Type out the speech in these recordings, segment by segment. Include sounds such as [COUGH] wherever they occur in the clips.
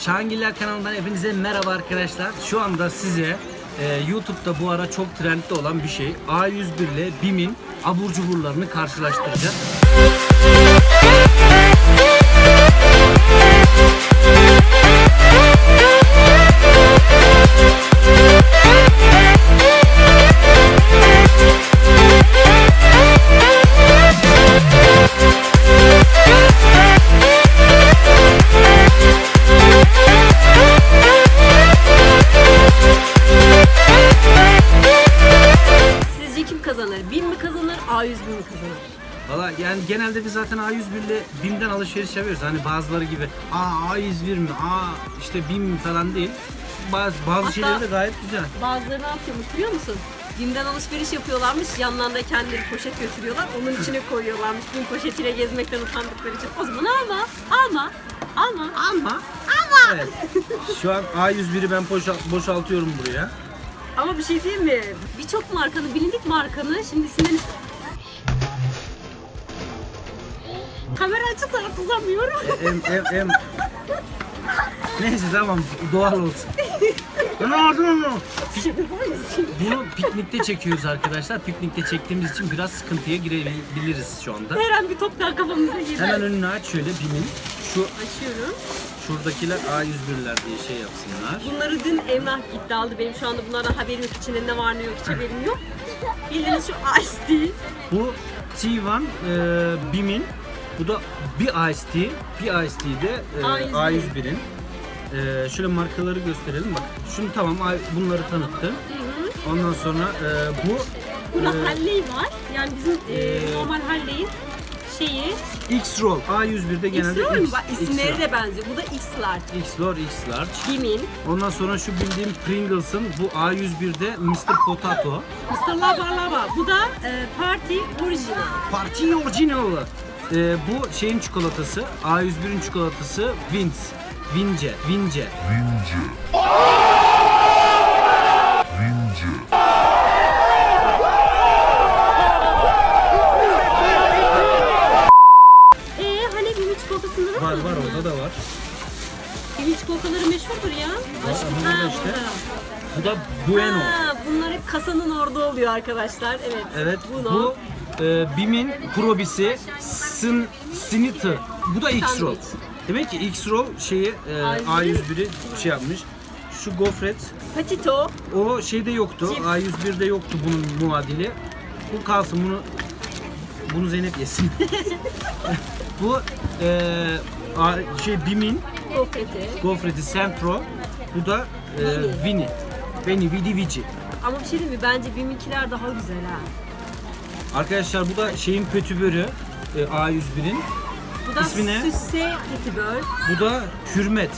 Şahangiller kanalından hepinize merhaba arkadaşlar. Şu anda size e, YouTube'da bu ara çok trendde olan bir şey A101 ile BİM'in abur cuburlarını karşılaştıracağız. Biz zaten A101 ile BİM'den alışveriş yapıyoruz. Hani bazıları gibi Aa A101 mi? Aa işte BİM falan değil. Bazı, bazı Hatta- şeyleri de gayet güzel. Bazıları ne yapıyormuş biliyor musun? BİM'den alışveriş yapıyorlarmış, yanlarında da kendileri poşet götürüyorlar, onun içine koyuyorlarmış BİM poşetiyle gezmekten utandıkları için. O zaman alma, alma, alma. Ama evet. Şu an A101'i ben boşa- boşaltıyorum buraya. Ama bir şey diyeyim mi? Birçok markanın, bilindik markanın şimdi isimlerini... Kamera açıksa atlamıyorum. Em, em, em. [LAUGHS] Neyse tamam doğal olsun. Ne oldu mu? Bunu piknikte çekiyoruz arkadaşlar. Piknikte çektiğimiz için biraz sıkıntıya girebiliriz şu anda. Her an bir top daha kafamıza girer. Hemen önünü aç şöyle BİM'in. Şu Açıyorum. şuradakiler A101'ler diye şey yapsınlar. Bunları dün Emrah gitti aldı. Benim şu anda bunlardan haberim yok. İçinde ne var ne yok hiç haberim yok. Bildiğiniz şu Ice Tea. Bu T1 e, BİM'in. Bu da bir Ice Tea. Bir Ice Tea de e, A101. A101'in. E, şöyle markaları gösterelim bak. Şunu tamam bunları tanıttı. Ondan sonra e, bu Burada e, Halley var. Yani bizim e, Ee, normal Halley'in şeyi. X-Roll. A101'de genelde X-Roll mu? Bak isimleri de benziyor. Bu da X-Large. X-Large, X-Large. Bim'in. Ondan sonra şu bildiğim Pringles'ın bu A101'de Mr. Potato. Mr. Lava Lava. Bu da e, Party Original. Parti Original. Ee, bu şeyin çikolatası, A101'in çikolatası Vince. Vince, Vince. Eee hani Bim'in çikolatasında da Var var orada da var. Bim'in çikolataları meşhurdur ya. Aşkım. burada Ha, işte. burada. Bu da Bueno. Ha, bunlar hep kasanın orada oluyor arkadaşlar. Evet. Evet Bunu. bu e, Bim'in probisi Sin, Siniter. Bu da X-Roll. Demek ki X-Roll şeyi e, A101'i A101'i şey yapmış. Şu gofret Patito. o şeyde yoktu. Cips. A101'de yoktu bunun muadili. Bu kalsın bunu bunu Zeynep yesin. [LAUGHS] bu e, A- şey Bim'in Gofreti. gofreti Centro. Bu da e, Vini. Vini. Vini Vidi Vici. Ama bir şey diyeyim mi? Bence Bim'inkiler daha güzel ha. Arkadaşlar bu da şeyin pötübörü e, A101'in. Bu da İsmi ne? Süsse Petibör. Bu da Hürmet.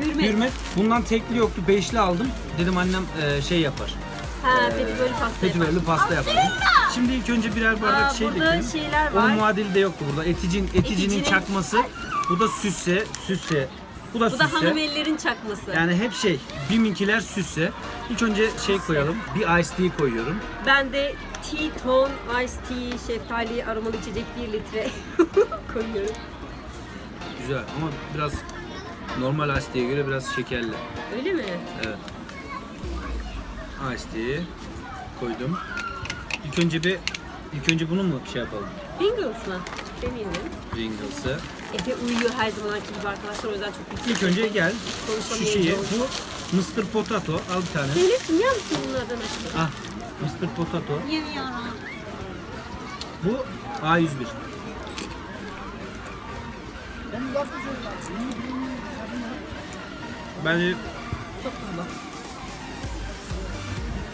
Hürmet. Hürmet. Bundan tekli yoktu. Beşli aldım. Dedim annem e, şey yapar. Ha, Petibörlü pasta yapar. Pötübörlü pasta yapar. Şimdi ilk önce birer bardak Aa, şey burada dökelim. şeyler Onun var. muadili de yoktu burada. Eticin, eticinin Eticinin- çakması. Bu da süsse, süsse. Bu da Bu da süsse. hanım ellerin çakması. Yani hep şey, biminkiler süsse. İlk önce şey koyalım. Bir ice tea koyuyorum. Ben de T-Tone Ice Tea şeftali aromalı içecek 1 litre [LAUGHS] koyuyorum. Güzel ama biraz normal ice tea'ye göre biraz şekerli. Öyle mi? Evet. Ice tea koydum. İlk önce bir ilk önce bunu mu şey yapalım? Pringles mı? Demeyelim. Pringles'ı. Efe uyuyor her zamanki gibi arkadaşlar o yüzden çok yüksek. İlk önce gel şu şeyi bu Mr. Potato al bir tane. Zeynep niye misin bunlardan aşkım? Ah Mr. Potato. Yemiyorum. Bu A101. Bence Çok tuzlu.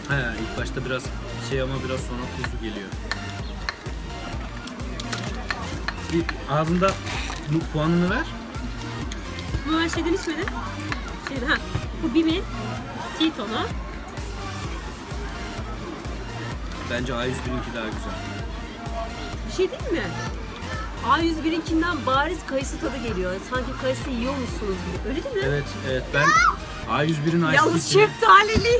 He, ilk başta biraz şey ama biraz sonra tuzlu geliyor. Bir ağzında bu puanını ver. Bu her şeyden içmedin. Şeyden, ha. Bu Bim'in T-Tone'u. Bence A101'inki daha güzel. Bir şey değil mi? A101'inkinden bariz kayısı tadı geliyor. Sanki kayısı yiyormuşsunuz gibi. Öyle değil mi? Evet, evet ben A101'in Yalnız Ice şeftalili.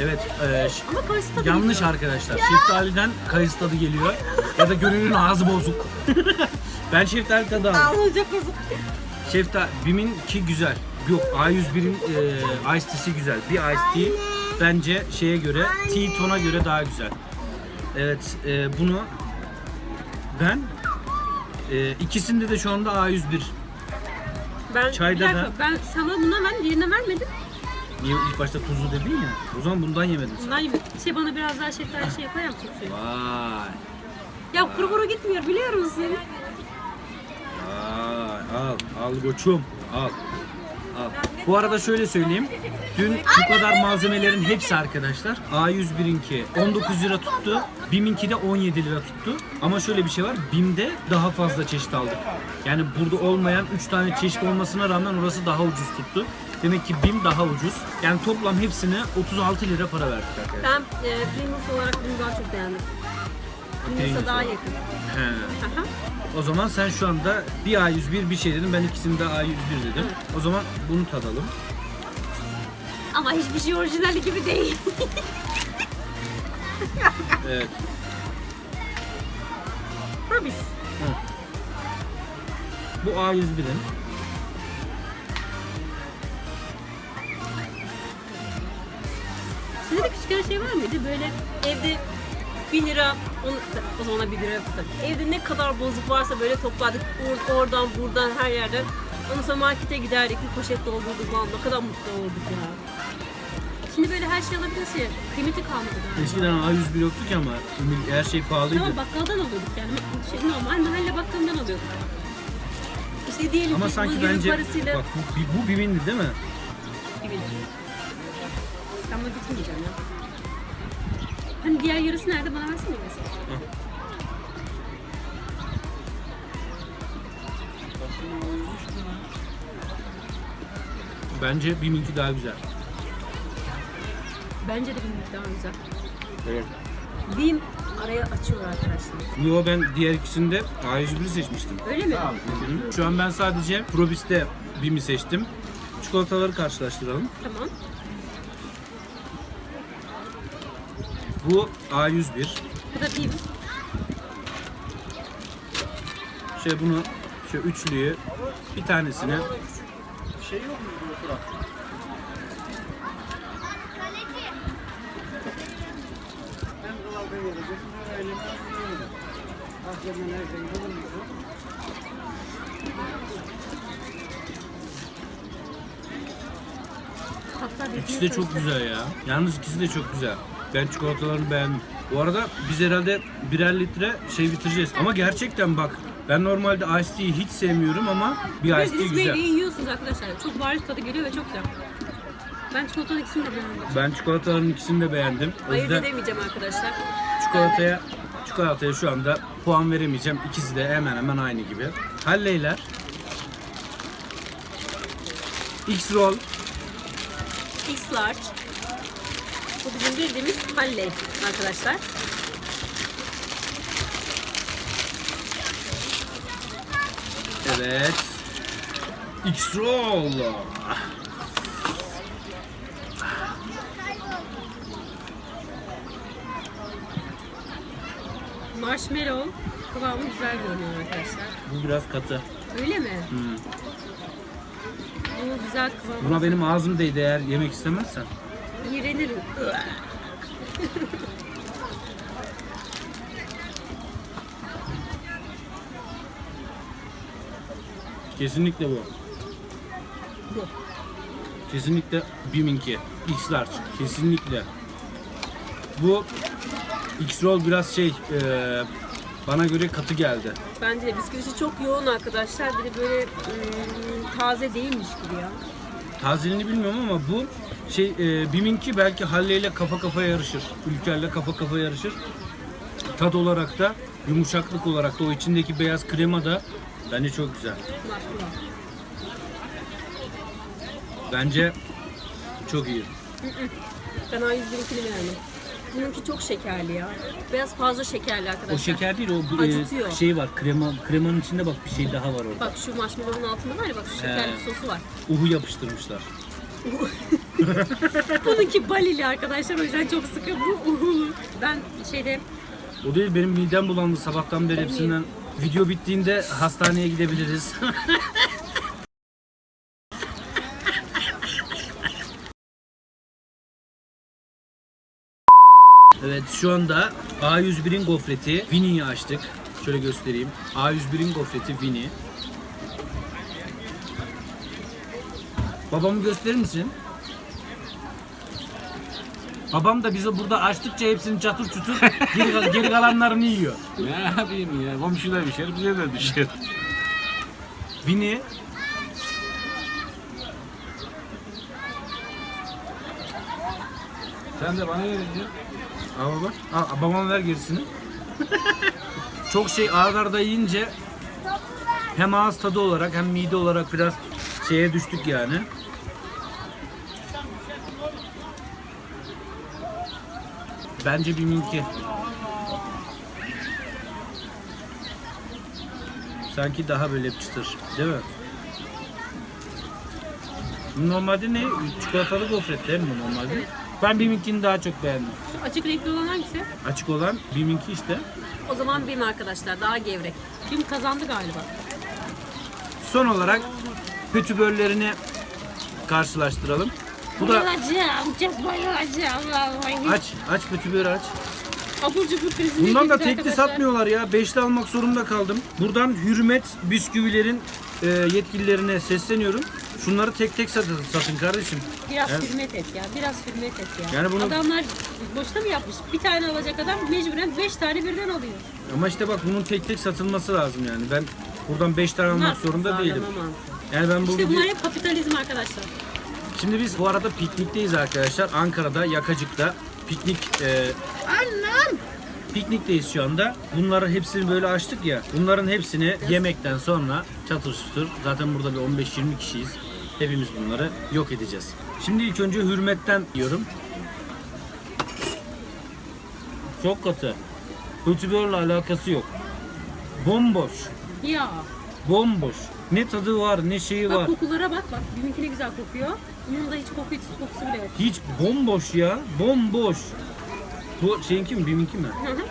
Evet, e, ş- Ama kayısı tadı yanlış geliyor. arkadaşlar. Şeftaliden kayısı tadı geliyor. ya da gönülün ağzı bozuk. [LAUGHS] ben şeftali tadı aldım. Ağlayacak bozuk. Şefta Bim'in ki güzel. Yok A101'in e, Ice Tea'si güzel. Bir Ice Tea bence şeye göre T-Tone'a göre daha güzel. Evet e, bunu ben e, ikisinde de şu anda A101. Ben, Çayda bir dakika, da- Ben sana bundan ben diğerine vermedim. Niye ilk başta tuzlu dedin ya? O zaman bundan yemedin sen. Bundan yemedim. Şey bana biraz daha şeftali şey yapar mısın suyu? Vay. Ya kuru kuru gitmiyor biliyor musun? Vay. Al. Al koçum. Al. Bu arada şöyle söyleyeyim. Dün bu kadar malzemelerin hepsi arkadaşlar A101'inki 19 lira tuttu. BİM'inki de 17 lira tuttu. Ama şöyle bir şey var. BİM'de daha fazla çeşit aldık. Yani burada olmayan 3 tane çeşit olmasına rağmen orası daha ucuz tuttu. Demek ki BİM daha ucuz. Yani toplam hepsine 36 lira para verdik arkadaşlar. Ben e, olarak bunu daha çok beğendim. Pringles'a daha yakın. He. Aha. O zaman sen şu anda bir A101 bir şey dedin. Ben ikisini de A101 dedim. O zaman bunu tadalım. Ama hiçbir şey orijinali gibi değil. Evet. Probis. Bu A101'in. Sizde de küçük şey var mıydı? Böyle evde 1 lira, onu, o zaman 1 lira tabii. Evde ne kadar bozuk varsa böyle toplardık. Or- oradan buradan her yerden. Ondan sonra markete giderdik, bir poşet doldurduk falan. Ne kadar mutlu olduk ya. Şimdi böyle her şey alabilirsin ya. Kıymeti kalmadı galiba. Eskiden A101 yoktu ki ama her şey pahalıydı. Tamam bakkaldan alıyorduk yani. Şey, normal mahalle bakkalından alıyorduk. İşte diyelim Ama ki sanki bugünün bence parasıyla... bak bu, bu BİM'indi değil mi? Bir bin. Ben bunu bitirmeyeceğim ya. Hani diğer yarısı nerede bana versene mesela. Bence BİM'inki daha güzel. Bence de benimki daha güzel. Evet. Bim araya açıyor arkadaşlar. Yo ben diğer ikisinde A101'i seçmiştim. Öyle mi? Şu an ben sadece Probis'te BİM'i seçtim. Çikolataları karşılaştıralım. Tamam. Bu A101. Bu da bim. Şey bunu şu üçlüyü bir tanesini Hatta bir İkisi de çok güzel ya. Yalnız ikisi de çok güzel. Ben çikolatalarını beğendim. Bu arada biz herhalde birer litre şey bitireceğiz. Ama gerçekten bak ben normalde Ice Tea'yi hiç sevmiyorum ama bir Ice Siz Tea güzel. meyveyi yiyorsunuz arkadaşlar. Çok bariz tadı geliyor ve çok güzel. Ben çikolatanın ikisini de beğendim. Ben çikolataların ikisini de beğendim. O Ayırt yüzden edemeyeceğim arkadaşlar. çikolataya çikolataya şu anda puan veremeyeceğim. İkisi de hemen hemen aynı gibi. Halleyler. X-Roll. X large. Bu bizim bildiğimiz Halley arkadaşlar. Evet. X-Roll. Marshmallow kıvamı güzel görünüyor arkadaşlar. Bu biraz katı. Öyle mi? Hmm. Bu güzel kıvamı. Buna benim ağzım değdi eğer yemek istemezsen. İğrenirim. Kesinlikle bu. Bu. Kesinlikle Bim'inki. X-Large. Kesinlikle. Bu X-Roll biraz şey e, bana göre katı geldi. Bence de bisküvisi çok yoğun arkadaşlar. Bir de böyle ım, taze değilmiş gibi ya. Tazeliğini bilmiyorum ama bu şey e, Bim'inki belki Halle ile kafa kafaya yarışır. Ülker'le kafa kafa yarışır. Tad olarak da yumuşaklık olarak da o içindeki beyaz krema da bence çok güzel. Bence çok iyi. Ben A101'inkini beğendim. Bununki çok şekerli ya. Biraz fazla şekerli arkadaşlar. O şeker değil o Acıtıyor. e, şey var krema kremanın içinde bak bir şey daha var orada. Bak şu marshmallow'un altında var ya bak şu şekerli He. sosu var. Uhu yapıştırmışlar. [LAUGHS] Bununki Balili arkadaşlar o yüzden çok sıkı. Bu Uhulu. Ben şeyde O değil benim midem bulandı sabahtan beri hepsinden. Video bittiğinde hastaneye gidebiliriz. [LAUGHS] evet şu anda A101'in gofreti Vini'yi açtık. Şöyle göstereyim. A101'in gofreti Vini. Babamı gösterir misin? Babam da bize burada açtıkça hepsini çatır çutur geri, geri kalanlarını yiyor. Ne yapayım ya? Komşuda düşer, bize de düşer. Vini Sen de bana verince. Al baba. Al, babama ver gerisini. Çok şey ağır arda yiyince hem ağız tadı olarak hem mide olarak biraz şeye düştük yani. Bence bir minki. Sanki daha böyle çıtır. Değil mi? Normalde ne? Çikolatalı gofret değil mi normalde? Ben bir minkini daha çok beğendim. Şu açık renkli olan hangisi? Açık olan Bim'inki işte. O zaman BİM arkadaşlar daha gevrek. BİM kazandı galiba. Son olarak pötübörlerini karşılaştıralım. Bu da Bayılacağım, çok bayılacağım vallahi. aç, aç aç. Abur cubur krizine Bundan da tekli satmıyorlar ya. Beşli almak zorunda kaldım. Buradan Hürmet bisküvilerin e, yetkililerine sesleniyorum. Şunları tek tek satın, satın kardeşim. Biraz Evet. hürmet et ya. Biraz hürmet et ya. Yani bunu- Adamlar boşuna mı yapmış? Bir tane alacak adam mecburen beş tane birden alıyor. Ama işte bak bunun tek tek satılması lazım yani. Ben buradan beş tane almak zorunda değilim. Yani ben bu İşte video- bunlar hep kapitalizm arkadaşlar. Şimdi biz bu arada piknikteyiz arkadaşlar. Ankara'da, Yakacık'ta piknik e, Piknikteyiz şu anda. Bunların hepsini böyle açtık ya. Bunların hepsini yemekten sonra çatır çutur. Zaten burada bir 15-20 kişiyiz. Hepimiz bunları yok edeceğiz. Şimdi ilk önce hürmetten yiyorum. Çok katı. Kötübörle alakası yok. Bomboş. Ya. Bomboş. Ne tadı var ne şeyi Bak var. kokulara bak bak. Benimki ne güzel kokuyor. Bunun da hiç koku, hiç kokusu bile yok. Hiç bomboş ya. Bomboş. Bu şeyinki mi? Biminki mi? Hı hı.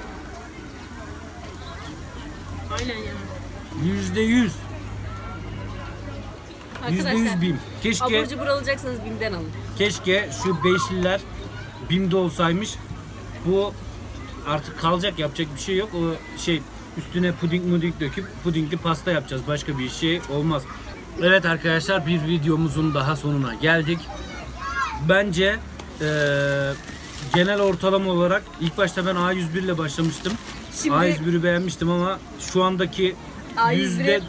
Aynen ya. Yüzde yüz. Yüzde yüz Arkadaşlar bim. Keşke abur cubur alacaksanız BİM'den alın. Keşke şu beşliler BİM'de olsaymış. Bu artık kalacak yapacak bir şey yok. O şey üstüne puding muding döküp pudingli pasta yapacağız. Başka bir şey olmaz. Evet arkadaşlar bir videomuzun daha sonuna geldik. Bence eee, genel ortalama olarak ilk başta ben A101 ile başlamıştım. Şimdi- A101'ü beğenmiştim ama şu andaki A101'e yüzde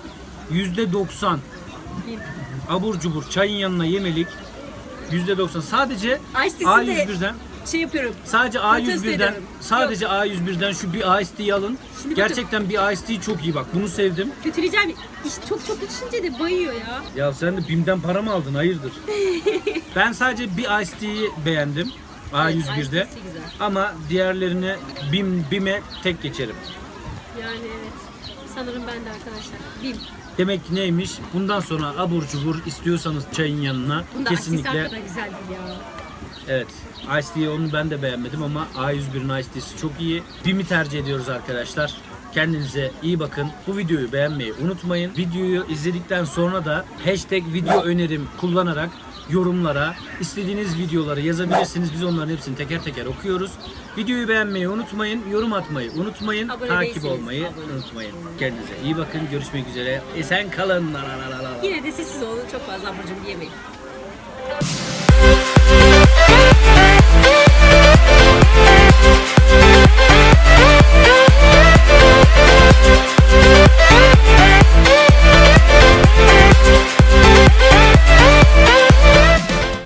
yüzde 90 BİM. abur cubur çayın yanına yemelik %90 sadece Ice tea'si de A101'den şey yapıyorum. sadece Protesto A101'den ediyorum. sadece A101'den şu bir Tea alın. Şimdi bakın- Gerçekten bir Tea çok iyi bak. Bunu sevdim. Kötüleyeceğim. İş çok çok içince de bayıyor ya. Ya sen de BİM'den para mı aldın? Hayırdır? [LAUGHS] ben sadece bir Tea'yi beğendim Evet, Ice A101'de. tea'si güzel. Ama diğerlerine BİM BİM'e tek geçerim. Yani evet. Sanırım ben de arkadaşlar. BİM. Demek ki neymiş? Bundan sonra abur cubur istiyorsanız çayın yanına Bunda kesinlikle kadar güzel değil ya. Evet. Ice Tea onu ben de beğenmedim ama A101'in Ice Tea'si çok iyi. BİM'i tercih ediyoruz arkadaşlar. Kendinize iyi bakın. Bu videoyu beğenmeyi unutmayın. Videoyu izledikten sonra da hashtag video önerim kullanarak yorumlara istediğiniz videoları yazabilirsiniz. Biz onların hepsini teker teker okuyoruz. Videoyu beğenmeyi unutmayın. Yorum atmayı unutmayın. Abone takip değilseniz olmayı abone unutmayın. Kendinize iyi bakın. Görüşmek üzere. Esen kalın. La la la la la. Yine de sessiz olun. Çok fazla abur cubur yemeyin.